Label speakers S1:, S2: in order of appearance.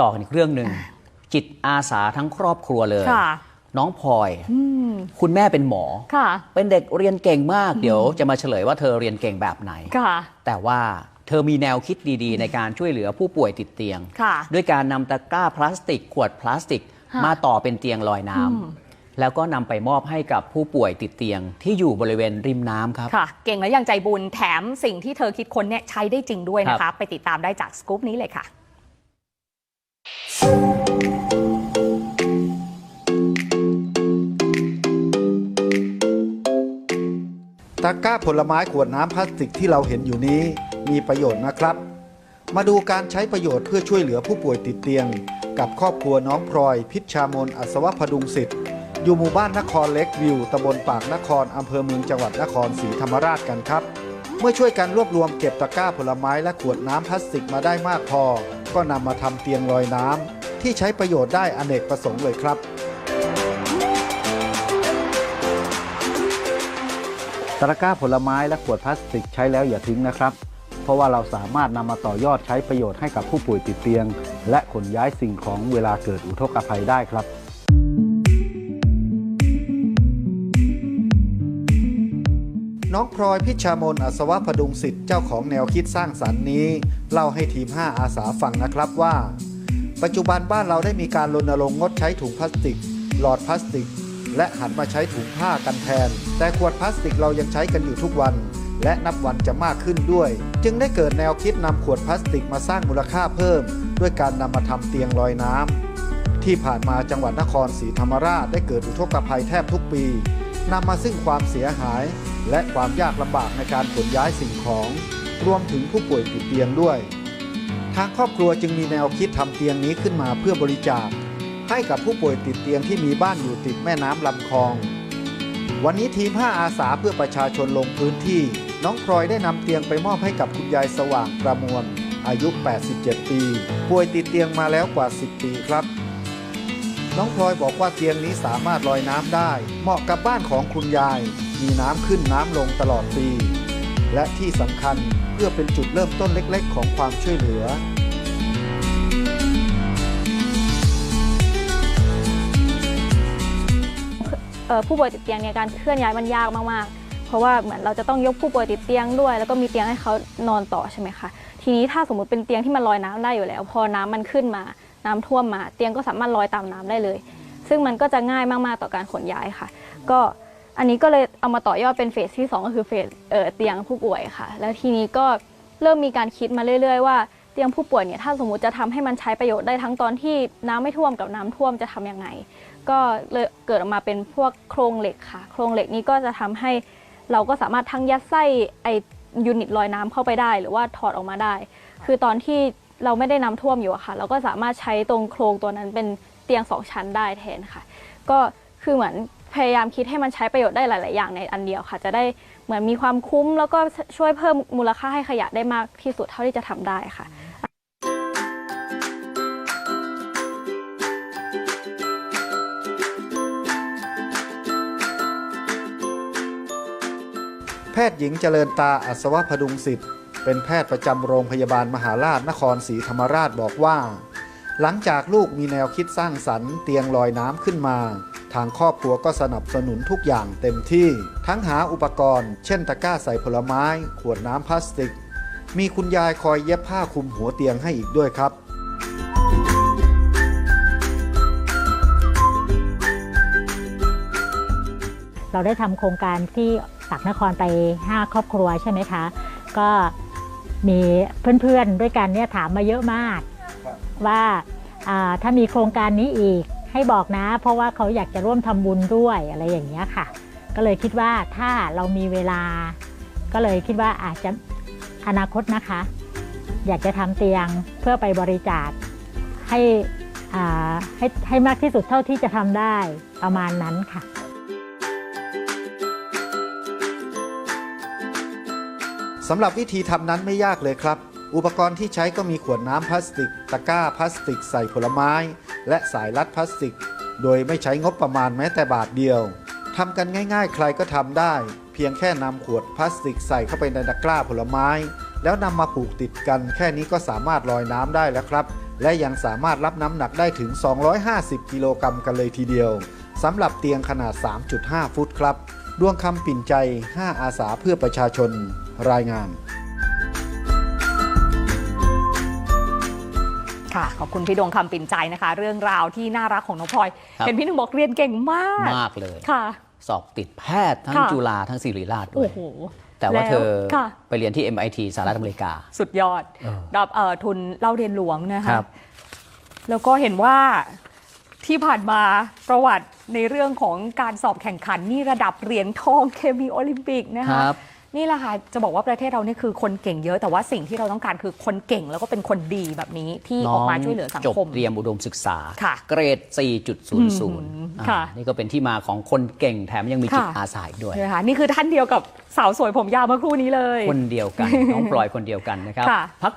S1: ต่อกันอีกเรื่องหนึ่งจิตอาสาทั้งครอบครัวเลย
S2: ค่ะ
S1: น้องพลอย
S2: อืม
S1: คุณแม่เป็นหมอ
S2: ค่ะ
S1: เป็นเด็กเรียนเก่งมาก เดี๋ยวจะมาเฉลยว่าเธอเรียนเก่งแบบไหน
S2: ค่ะ
S1: แต่ว่าเธอมีแนวคิดดีๆ ในการช่วยเหลือผู้ป่วยติดเตียง
S2: ค่ะ
S1: ด้วยการนำตะกร้าพลาสติก ขวดพลาสติก
S2: ค่ะ
S1: มาต่อเป็นเตียงลอยน้ำแล้วก็นำไปมอบให้กับผู้ป่วยติดเตียง ที่อยู่บริเวณริมน้ำครับ
S2: ค่ะ เก่งและยังใจบุญแถมสิ่งที่เธอคิดค้นเนี่ยใช้ได้จริงด้วยนะ
S1: ครั
S2: คะ
S1: บ
S2: ไปติดตามได้จากสกู๊ปนี้เลยค่ะ
S3: ตะกร้าผลไม้ขวดน้ำพลาสติกที่เราเห็นอยู่นี้มีประโยชน์นะครับ มาดูการใช้ประโยชน์เพื่อช่วยเหลือผู้ป่วยติดเตียง กับครอบครัวน้องพลอย พิชชามนอัศวพดุงศิษย์อยู่หมู่บ้านนครเล็กวิวตำบลปากนครอำเภอเมืองจังหวัดนครศรีธรรมราชกันครับ เมื่อช่วยกันรวบรวมเก็บตะกร้าผลไม้และขวดน้ำพลาสติกมาได้มากพอ ก็นำมาทำเตียงลอยน้ำที่ใช้ประโยชน์ได้อเนกประสงค์เลยครับ ตะกร้าผลไม้และขวดพลาสติกใช้แล้วอย่าทิ้งนะครับ เพราะว่าเราสามารถนำมาต่อยอดใช้ประโยชน์ให้กับผู้ป่วยติดเตียง และขนย้ายสิ่งของเวลาเกิดอุทกภัยได้ครับน้องพลอยพิชามนอัศวพดุงสิทธิ์เจ้าของแนวคิดสร้างสรรค์นี้ เล่าให้ทีม 5 อาสาฟังนะครับว่า ปัจจุบันบ้านเราได้มีการรณรงค์งดใช้ถุงพลาสติก หลอดพลาสติก และหันมาใช้ถุงผ้ากันแทน แต่ขวดพลาสติกเรายังใช้กันอยู่ทุกวัน และนับวันจะมากขึ้นด้วย จึงได้เกิดแนวคิดนำขวดพลาสติกมาสร้างมูลค่าเพิ่ม ด้วยการนำมาทำเตียงลอยน้ำที่ผ่านมาจังหวัดนครศรีธรรมราชได้เกิดอุทกภัยแทบทุกปีนำมาซึ่งความเสียหาย และความยากลำบากในการขนย้ายสิ่งของ รวมถึงผู้ป่วยติดเตียงด้วย ทางครอบครัวจึงมีแนวคิดทำเตียงนี้ขึ้นมาเพื่อบริจาค ให้กับผู้ป่วยติดเตียงที่มีบ้านอยู่ติดแม่น้ำลำคลอง วันนี้ทีม 5 อาสาเพื่อประชาชนลงพื้นที่ น้องพลอยได้นำเตียงไปมอบให้กับคุณยายสว่างประมวล อายุ 87 ปี ป่วยติดเตียงมาแล้วกว่า 10 ปีครับ น้องพลอยบอกว่าเตียงนี้สามารถลอยน้ำได้ เหมาะกับบ้านของคุณยาย มีน้ำขึ้นน้ำลงตลอดปี และที่สำคัญเพื่อเป็นจุดเริ่มต้นเล็ก ๆ ของความช่วยเหลือ
S4: ผู้ป่วยติดเตียงเนี่ยการเคลื่อนย้ายมันยากมากๆ เพราะว่าเหมือนเราจะต้องยกผู้ป่วยติดเตียงด้วย แล้วก็มีเตียงให้เขานอนต่อใช่ไหมคะทีนี้ถ้าสมมติเป็นเตียงที่มันลอยน้ำได้อยู่แล้ว พอน้ำมันขึ้นมา น้ำท่วมมา เตียงก็สามารถลอยตามน้ำได้เลย ซึ่งมันก็จะง่ายมากๆต่อการขนย้ายค่ะ ก็อันนี้ก็เลยเอามาต่อยอดเป็นเฟสที่สองก็คือเฟสเเตียงผู้ป่วยค่ะ แล้วทีนี้ก็เริ่มมีการคิดมาเรื่อย ๆ ว่า เตียงผู้ป่วยเนี่ยถ้าสมมติจะทำให้มันใช้ประโยชน์ได้ทั้งตอนที่น้ำไม่ท่วมกับน้ำท่วมจะทำยังไง ก็เลยเกิดออกมาเป็นพวกโครงเหล็กค่ะ โครงเหล็กนี้ก็จะทำให้เราก็สามารถทั้งยัดไส้ไอยูนิตลอยน้ำเข้าไปได้ หรือว่าถอดออกมาได้ คือตอนที่เราไม่ได้น้ำท่วมอยู่อะค่ะ เราก็สามารถใช้ตรงโครงตัวนั้นเป็นเตียงสองชั้นได้แทนค่ะ ก็คือเหมือน พยายามคิดให้มันใช้ประโยชน์ได้หลาย ๆ อย่างในอันเดียวค่ะ จะได้เหมือนมีความคุ้ม แล้วก็ช่วยเพิ่มมูลค่าให้ขยะได้มากที่สุดเท่าที่จะทำได้ค่ะ
S3: แพทย์หญิงเจริญตาอัศวพดุงสิทธิ์เป็นแพทย์ประจำโรงพยาบาลมหาราชนครศรีธรรมราชบอกว่า หลังจากลูกมีแนวคิดสร้างสรรค์เตียงลอยน้ำขึ้นมา ทางครอบครัวก็สนับสนุนทุกอย่างเต็มที่ ทั้งหาอุปกรณ์ เช่นตะกร้าใส่ผลไม้ ขวดน้ำพลาสติก มีคุณยายคอยเย็บผ้าคลุมหัวเตียงให้อีกด้วยครับ
S5: เราได้ทำโครงการที่ปากนครไป 5 ครอบครัวใช่ไหมคะ ก็มีเพื่อนๆด้วยกันเนี่ยถามมาเยอะมาก ว่าอ่าถ้ามีโครงการนี้อีก ให้บอกนะ เพราะว่าเขาอยากจะร่วมทำบุญด้วยอะไรอย่างเงี้ยค่ะ ก็เลยคิดว่าถ้าเรามีเวลา ก็เลยคิดว่าอาจจะอนาคตนะคะ อยากจะทำเตียงเพื่อไปบริจาคให้อ่าให้ให้มากที่สุดเท่าที่จะทำได้ประมาณนั้นค่ะ
S3: สำหรับวิธีทำนั้นไม่ยากเลยครับ อุปกรณ์ที่ใช้ก็มีขวดน้ำพลาสติก ตะกร้าพลาสติกใส่ผลไม้ และสายรัดพลาสติก โดยไม่ใช้งบประมาณแม้แต่บาทเดียวทำกันง่ายๆ ใครก็ทำได้ เพียงแค่นำขวดพลาสติกใส่เข้าไปในตะกร้าผลไม้ แล้วนำมาผูกติดกันแค่นี้ก็สามารถลอยน้ำได้แล้วครับ และยังสามารถรับน้ำหนักได้ถึง 250 กิโลกรัมกันเลยทีเดียวสำหรับเตียงขนาด 3.5 ฟุตครับ ดวงคำปิ่นใจ 5 อาสาเพื่อประชาชน รายงาน
S2: ค่ะ ขอบคุณพี่ดวงคำปิ่นใจนะคะ เรื่องราวที่น่ารักของน้องพลอย
S1: ครับ
S2: เห็นพี่หนึ่งบอกเรียนเก่งมาก
S1: มากเลย
S2: ค่ะ
S1: สอบติดแพทย์ทั้ง
S2: ค่ะ
S1: จุฬาทั้งศิริราชด้ว
S2: โอ้
S1: ย
S2: โห
S1: แต่ว่าเธอ
S2: ล้ค่ะ
S1: ไปเรียนที่ MIT สหรัฐอเมริกา
S2: สุดยอด
S1: เออ
S2: ดับเอ่อทุนเล่าเรียนหลวงนะ
S1: ค
S2: คะ
S1: รับ
S2: แล้วก็เห็นว่าที่ผ่านมาประวัติในเรื่องของการสอบแข่งขันนี่ระดับเหรียญทองเคมีโอลิมปิกนะ
S1: ค
S2: คะ
S1: รับ
S2: นี่แหละค่ะจะบอกว่าประเทศเรานี่คือคนเก่งเยอะแต่ว่าสิ่งที่เราต้องการคือคนเก่งแล้วก็เป็นคนดีแบบนี้ที่ออกมาช่วยเหลือสัง
S1: จบ
S2: คม
S1: เตรียมอุดมศึกษา
S2: ค่ะ
S1: เกรด 4.00
S2: ค่ะ
S1: อ่านี่ก็เป็นที่มาของคนเก่งแถมยังมีจิต
S2: ค่ะ
S1: อาสาอีกด้วย
S2: นะคะนี่คือท่านเดียวกับสาวสวยผมยาวเมื่อครู่นี้เลย
S1: คนเดียวกันน้องพลอยคนเดียวกันนะครับ
S2: ค่ะ
S1: พัก